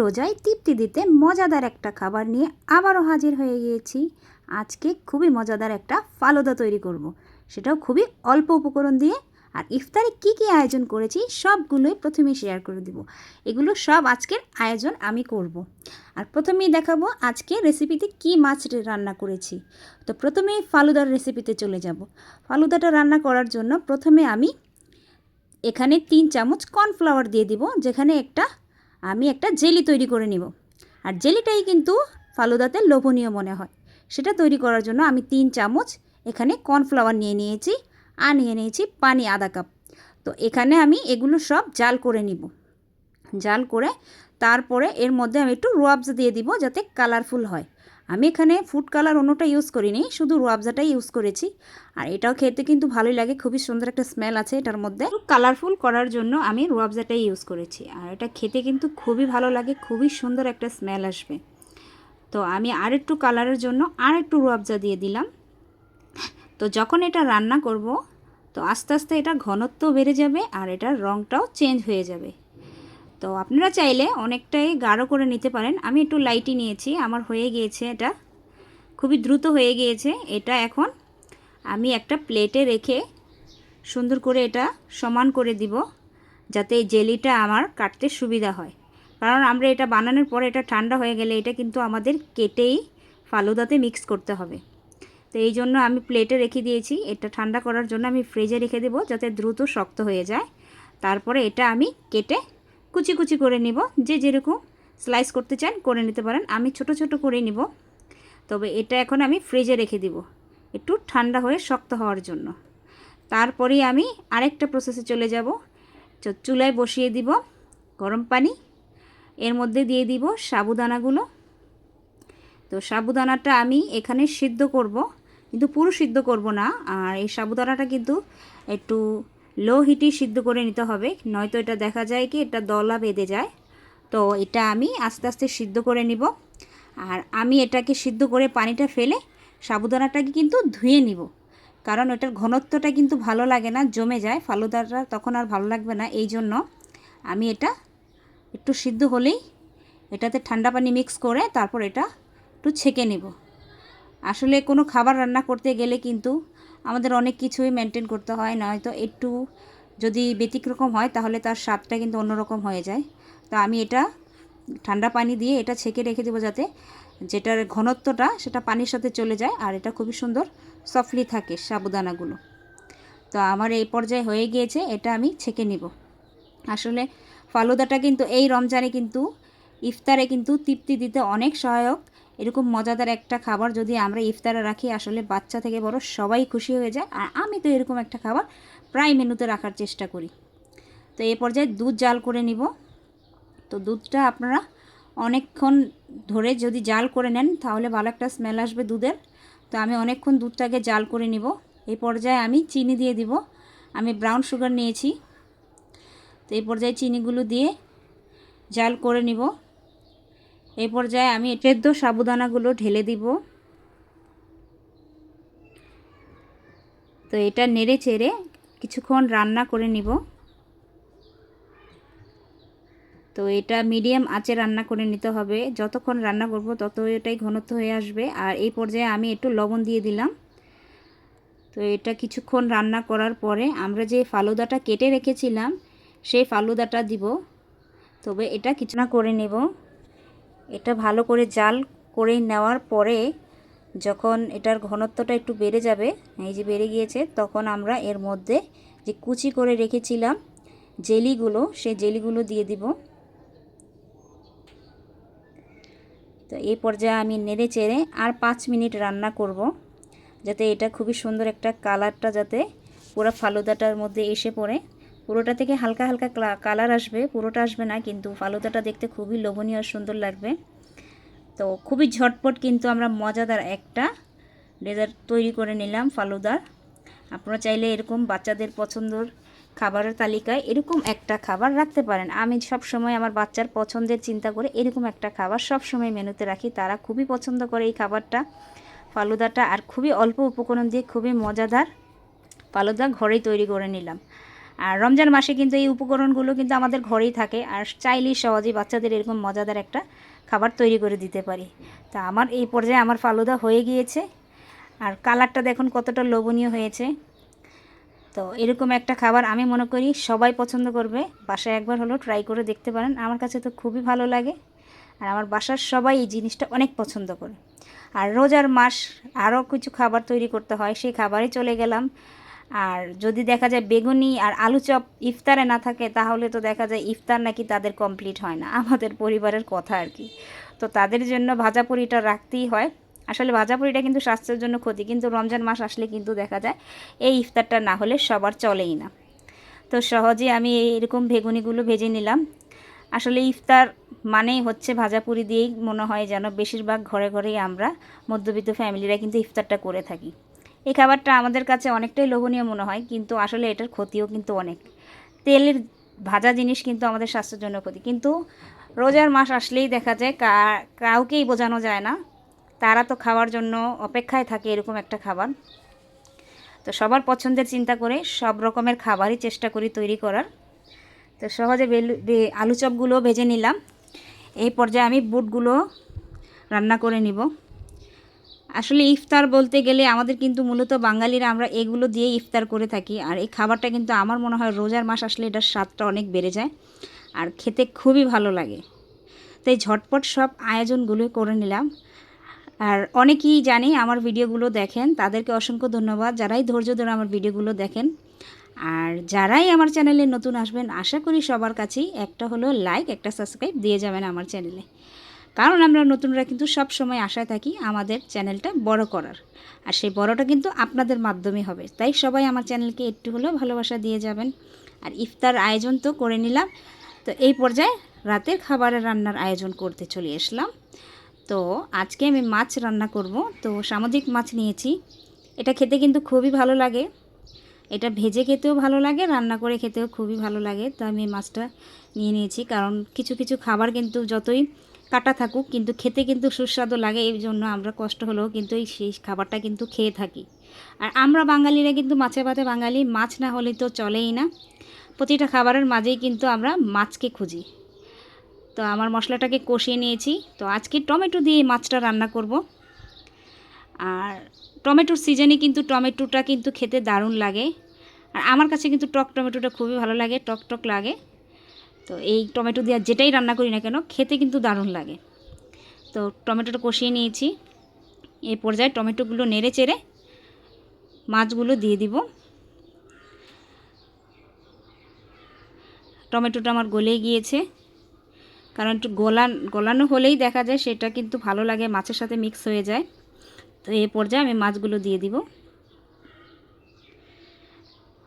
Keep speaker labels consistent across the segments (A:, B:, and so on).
A: রোজায় তৃপ্তি দিতে মজাদার একটা খাবার নিয়ে আবারও হাজির হয়ে গিয়েছি। আজকে খুবই মজাদার একটা ফালুদা তৈরি করব। সেটাও খুবই অল্প উপকরণ দিয়ে। আর ইফতারে কি কি আয়োজন করেছি সবগুলোই প্রথমে শেয়ার করে দিব। এগুলো সব আজকের আয়োজন আমি করব। আর প্রথমেই দেখাবো আজকে রেসিপিতে কি মাছ রান্না করেছি। তো প্রথমেই ফালুদার রেসিপিতে চলে যাব। ফালুদাটা রান্না করার জন্য প্রথমে আমি এখানে তিন চামচ কর্নফ্লাওয়ার দিয়ে দিব, যেখানে একটা আমি একটা জেলি তৈরি করে নিব। আর জেলিটাই কিন্তু ফালুদাতে লোভনীয় মনে হয়। সেটা তৈরি করার জন্য আমি তিন চামচ এখানে কর্নফ্লাওয়ার নিয়ে নিয়েছি আর নিয়ে নিয়েছি পানি আধা কাপ। তো এখানে আমি এগুলো সব জাল করে নিব। জাল করে তারপরে এর মধ্যে আমি একটু রোয়াবজা দিয়ে দিব যাতে কালারফুল হয়। আমি এখানে ফুড কালার অন্যটা ইউজ করিনি, শুধু রোয়াবজাটাই ইউজ করেছি। আর এটাও খেতে কিন্তু ভালোই লাগে, খুবই সুন্দর একটা স্মেল আছে এটার মধ্যে। কালারফুল করার জন্য আমি রোয়াবজাটাই ইউজ করেছি। আর এটা খেতে কিন্তু খুবই ভালো লাগে, খুবই সুন্দর একটা স্মেল আসবে। তো আমি আর একটু কালারের জন্য আর একটু রোয়াবজা দিয়ে দিলাম। তো যখন এটা রান্না করব, তো আস্তে আস্তে এটা ঘনত্ব বেড়ে যাবে আর এটার রঙটাও চেঞ্জ হয়ে যাবে। তো আপনারা চাইলে অনেকটাই গাঢ় করে নিতে পারেন। আমি একটু লাইটই নিয়েছি, আমার হয়ে গিয়েছে এটা। খুবই দ্রুত হয়ে গিয়েছে এটা এখন। আমি একটা প্লেটে রেখে সুন্দর করে এটা সমান করে দিব, যাতে এই জেলিটা আমার কাটতে সুবিধা হয়। কারণ আমরা এটা বানানোর পরে এটা ঠান্ডা হয়ে গেলে এটা কিন্তু আমাদের কেটেই ফালুদাতে মিক্স করতে হবে। তো এই জন্য আমি প্লেটে রেখে দিয়েছি, এটা ঠান্ডা করার জন্য আমি ফ্রিজে রেখে দেবো, যাতে দ্রুত শক্ত হয়ে যায়। তারপরে এটা আমি কেটে কুচি কুচি করে নিব। যে যেরকম স্লাইস করতে চান করে নিতে পারেন। আমি ছোট ছোট করে নিব। তবে এটা এখন আমি ফ্রিজে রেখে দিব। একটু ঠান্ডা হয়ে শক্ত হওয়ার জন্য। তারপরেই আমি আরেকটা প্রসেসে চলে যাব। চুলায় বসিয়ে দিব গরম পানি। এর মধ্যে দিয়ে দিব সাবুদানাগুলো। তো সাবুদানাটা আমি এখানে সিদ্ধ করব। কিন্তু পুরো সিদ্ধ করব না। আর এই সাবুদানাটা কিন্তু একটু লো হিটেই সিদ্ধ করে নিতে হবে। নয়তো এটা দেখা যায় কি এটা দলা বেঁধে যায়। তো এটা আমি আস্তে আস্তে সিদ্ধ করে নিব। আর আমি এটাকে সিদ্ধ করে পানিটা ফেলে সাবুদানাটাকে কিন্তু ধুয়ে নিব। কারণ এটার ঘনত্বটা কিন্তু ভালো লাগে না, জমে যায়। ফালুদাটা তখন আর ভালো লাগবে না। এই জন্য আমি এটা একটু সিদ্ধ হলেই এটাতে ঠান্ডা পানি মিক্স করে তারপর এটা একটু ছেঁকে নেব। আসলে কোনো খাবার রান্না করতে গেলে কিন্তু আমাদের অনেক কিছুই মেনটেন করতে হয়, নয়তো একটু যদি ব্যতিক্রকম হয় তাহলে তার স্বাদটা কিন্তু অন্যরকম হয়ে যায়। তো আমি এটা ঠান্ডা পানি দিয়ে এটা ছেঁকে রেখে দেবো যাতে যেটার ঘনত্বটা সেটা পানির সাথে চলে যায় আর এটা খুবই সুন্দর সফটলি থাকে সাবুদানাগুলো। তো আমার এই পর্যায়ে হয়ে গিয়েছে, এটা আমি ছেঁকে নিব। আসলে ফালুদাটা কিন্তু এই রমজানে কিন্তু ইফতারে কিন্তু তৃপ্তি দিতে অনেক সহায়ক। এরকম মজাদার একটা খাবার যদি আমরা ইফতারে রাখি, আসলে বাচ্চা থেকে বড় সবাই খুশি হয়ে যায়। আর আমি তো এরকম একটা খাবার প্রায় মেনুতে রাখার চেষ্টা করি। তো এই পর্যায়ে দুধ জাল করে নিব। তো দুধটা আপনারা অনেকক্ষণ ধরে যদি জাল করে নেন, তাহলে ভালো একটা স্মেল আসবে দুধের। তো আমি অনেকক্ষণ দুধটাকে জাল করে নিব। এই পর্যায়ে আমি চিনি দিয়ে দিব। আমি ব্রাউন সুগার নিয়েছি। তো এই পর্যায়ে চিনিগুলো দিয়ে জাল করে নিব। এই পর্যায়ে আমি সেদ্ধ সাবুদানাগুলো ঢেলে দিব। তো এটা নেড়ে চেড়ে কিছুক্ষণ রান্না করে নিব। তো এটা মিডিয়াম আঁচে রান্না করে নিতে হবে। যতক্ষণ রান্না করব তত এটাই ঘনত্ব হয়ে আসবে। আর এই পর্যায়ে আমি একটু লবণ দিয়ে দিলাম। তো এটা কিছুক্ষণ রান্না করার পরে আমরা যে ফালুদাটা কেটে রেখেছিলাম, সেই ফালুদাটা দিব। তবে এটা কিছু না করে নেব। এটা ভালো করে জাল করে নেওয়ার পরে যখন এটার ঘনত্বটা একটু বেড়ে যাবে, এই যে বেড়ে গিয়েছে, তখন আমরা এর মধ্যে যে কুচি করে রেখেছিলাম জেলিগুলো, সেই জেলিগুলো দিয়ে দিব। তো এই পর্যায়ে আমি নেড়ে চেড়ে আর পাঁচ মিনিট রান্না করব, যাতে এটা খুবই সুন্দর একটা কালারটা যাতে পুরো ফালুদাটার মধ্যে এসে পড়ে। পুরোটা থেকে হালকা হালকা কালার আসবে, পুরোটা আসবে না, কিন্তু ফালুদাটা দেখতে খুবই লোভনীয় আর সুন্দর লাগবে। তো খুবই ঝটপট কিন্তু আমরা মজাদার একটা ডেজার্ট তৈরি করে নিলাম ফালুদার। আপনারা চাইলে এরকম বাচ্চাদের পছন্দর খাবারের তালিকায় এরকম একটা খাবার রাখতে পারেন। আমি সব সময় আমার বাচ্চার পছন্দের চিন্তা করে এরকম একটা খাবার সব সময় মেনুতে রাখি। তারা খুবই পছন্দ করে এই খাবারটা। ফালুদাটা আর খুবই অল্প উপকরণ দিয়ে খুবই মজাদার ফালুদা ঘরেই তৈরি করে নিলাম। আর রমজান মাসে কিন্তু এই উপকরণগুলো কিন্তু আমাদের ঘরেই থাকে আর চাইলেই সহজেই বাচ্চাদের এরকম মজাদার একটা খাবার তৈরি করে দিতে পারি। তা আমার এই পর্যায়ে আমার ফালুদা হয়ে গিয়েছে আর কালারটা দেখুন কতটা লোভনীয় হয়েছে। তো এরকম একটা খাবার আমি মনে করি সবাই পছন্দ করবে, বাসায় একবার হলো ট্রাই করে দেখতে পারেন, আমার কাছে তো খুবই ভালো লাগে আর আমার বাসার সবাই এই জিনিসটা অনেক পছন্দ করে। আর রোজার মাস আরও কিছু খাবার তৈরি করতে হয়, সেই খাবারে চলে গেলাম। আর যদি দেখা যায় বেগুনি আর আলু চপ ইফতারে না থাকে, তাহলে তো দেখা যায় ইফতার নাকি তাদের কমপ্লিট হয় না। আমাদের পরিবারের কথা আর কি। তো তাদের জন্য ভাজা পুরিটা রাখতেই হয়। আসলে ভাজা পুরিটা কিন্তু স্বাস্থ্যের জন্য ক্ষতি, কিন্তু রমজান মাস আসলে কিন্তু দেখা যায় এই ইফতারটা না হলে সবার চলেই না। তো সহজে আমি এরকম বেগুনিগুলো ভেজে নিলাম। আসলে ইফতার মানেই হচ্ছে ভাজা পুরি দিয়েই মনে হয় যেন বেশিরভাগ ঘরে ঘরেই আমরা মধ্যবিত্ত ফ্যামিলিরা কিন্তু ইফতারটা করে থাকি। এই খাবারটা আমাদের কাছে অনেকটাই লোভনীয় মনে হয়, কিন্তু আসলে এটার ক্ষতিও কিন্তু অনেক। তেলের ভাজা জিনিস কিন্তু আমাদের স্বাস্থ্যের জন্য ক্ষতি। কিন্তু রোজার মাস আসলেই দেখা যায় কাউকেই বোঝানো যায় না। তারা তো খাওয়ার জন্য অপেক্ষায় থাকে এরকম একটা খাবার। তো সবার পছন্দের চিন্তা করে সব রকমের খাবারই চেষ্টা করি তৈরি করার। তো সহজে আলু চপগুলো ভেজে নিলাম। এই পর্যায়ে আমি বুটগুলো রান্না করে নিব। আসলে ইফতার বলতে গেলে আমাদের কিন্তু মূলত বাঙালিরা আমরা এগুলো দিয়ে ইফতার করে থাকি। আর এই খাবারটা কিন্তু আমার মনে হয় রোজার মাস আসলে এটার স্বাদটা অনেক বেড়ে যায় আর খেতে খুবই ভালো লাগে। তাই ঝটপট সব আয়োজনগুলো করে নিলাম। আর অনেকেই জানি আমার ভিডিওগুলো দেখেন, তাদেরকে অসংখ্য ধন্যবাদ যারাই ধৈর্য ধরে আমার ভিডিওগুলো দেখেন। আর যারাই আমার চ্যানেলে নতুন আসবেন, আশা করি সবার কাছেই একটা হলো লাইক একটা সাবস্ক্রাইব দিয়ে যাবেন আমার চ্যানেলে। কারণ আমরা নতুনরা কিন্তু সব সময় আশায় থাকি আমাদের চ্যানেলটা বড় করার। আর সেই বড়টা কিন্তু আপনাদের মাধ্যমে হবে। তাই সবাই আমার চ্যানেলকে একটু হলেও ভালোবাসা দিয়ে যাবেন। আর ইফতার আয়োজন তো করে নিলাম। তো এই পর্যায়ে রাতের খাবারের রান্নার আয়োজন করতে চলে আসলাম। তো আজকে আমি মাছ রান্না করব। তো সামুদ্রিক মাছ নিয়েছি। এটা খেতে কিন্তু খুবই ভালো লাগে। এটা ভেজে খেতেও ভালো লাগে, রান্না করে খেতেও খুবই ভালো লাগে। তো আমি মাছটা নিয়ে নিয়েছি। কারণ কিছু কিছু খাবার কিন্তু যতই কাটা থাকুক, কিন্তু খেতে কিন্তু সুস্বাদু লাগে, এই জন্য আমরা কষ্ট হলেও কিন্তু এই সেই খাবারটা কিন্তু খেয়ে থাকি। আর আমরা বাঙালিরা কিন্তু মাছে ভাতে বাঙালি, মাছ না হলে তো চলেই না। প্রতিটা খাবারের মাঝেই কিন্তু আমরা মাছকে খুঁজি। তো আমার মশলাটাকে কষিয়ে নিয়েছি। তো আজকে টমেটো দিয়ে মাছটা রান্না করব। আর টমেটোর সিজনে কিন্তু টমেটোটা কিন্তু খেতে দারুণ লাগে। আর আমার কাছে কিন্তু টক টমেটোটা খুবই ভালো লাগে, টক টক লাগে। তো এই টমেটো দিয়ে যেটাই রান্না করি না কেন, খেতে কিন্তু দারুণ লাগে। তো টমেটোটা কষিয়ে নিয়েছি। এই পর্যায়ে টমেটোগুলো নেড়ে চেড়ে মাছগুলো দিয়ে দিব। টমেটোটা আমার গলে গিয়েছে। কারণ একটু গলান গলানো হলেই দেখা যায় সেটা কিন্তু ভালো লাগে, মাছের সাথে মিক্স হয়ে যায়। তো এই পর্যায়ে আমি মাছগুলো দিয়ে দিব।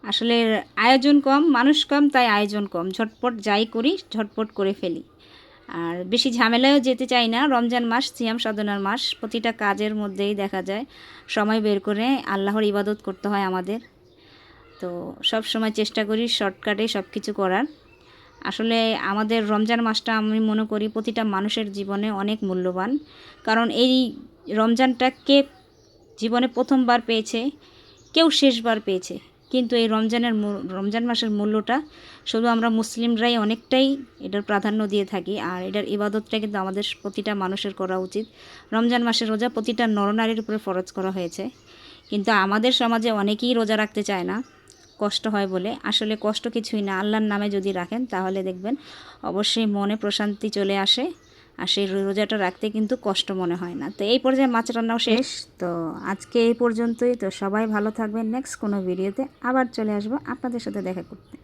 A: আসলে আয়োজন কম, মানুষ কম, তাই আয়োজন কম। ঝটপট যাই করি, ঝটপট করে ফেলি। আর বেশি ঝামেলায়ও যেতে চাই না। রমজান মাস, সিয়াম সাধনার মাস, প্রতিটা কাজের মধ্যেই দেখা যায়, সময় বের করে আল্লাহর ইবাদত করতে হয় আমাদের। তো সব সময় চেষ্টা করি শর্টকাটে সব কিছু করার। আসলে আমাদের রমজান মাসটা আমি মনে করি প্রতিটা মানুষের জীবনে অনেক মূল্যবান। কারণ এই রমজানটা কে জীবনে প্রথমবার পেয়েছে, কেউ শেষবার পেয়েছে। কিন্তু এই রমজানের রমজান মাসের মূল্যটা শুধু আমরা মুসলিমরাই অনেকটাই এটার প্রাধান্য দিয়ে থাকি। আর এটার ইবাদতটা কিন্তু আমাদের প্রতিটা মানুষের করা উচিত। রমজান মাসের রোজা প্রতিটা নরনারীর উপরে ফরজ করা হয়েছে। কিন্তু আমাদের সমাজে অনেকেই রোজা রাখতে চায় না। কষ্ট হয় বলে। আসলে কষ্ট কিছুই না। আল্লাহর নামে যদি রাখেন, তাহলে দেখবেন অবশ্যই মনে প্রশান্তি চলে আসে। আর সেই রোজাটা রাখতে কিন্তু কষ্ট মনে হয় না। তো এই পর্যায়ে মাছ রান্নাও শেষ। তো আজকে এই পর্যন্তই। তো সবাই ভালো থাকবেন। নেক্সট কোনো ভিডিওতে আবার চলে আসব। আপনাদের সাথে দেখা করতে।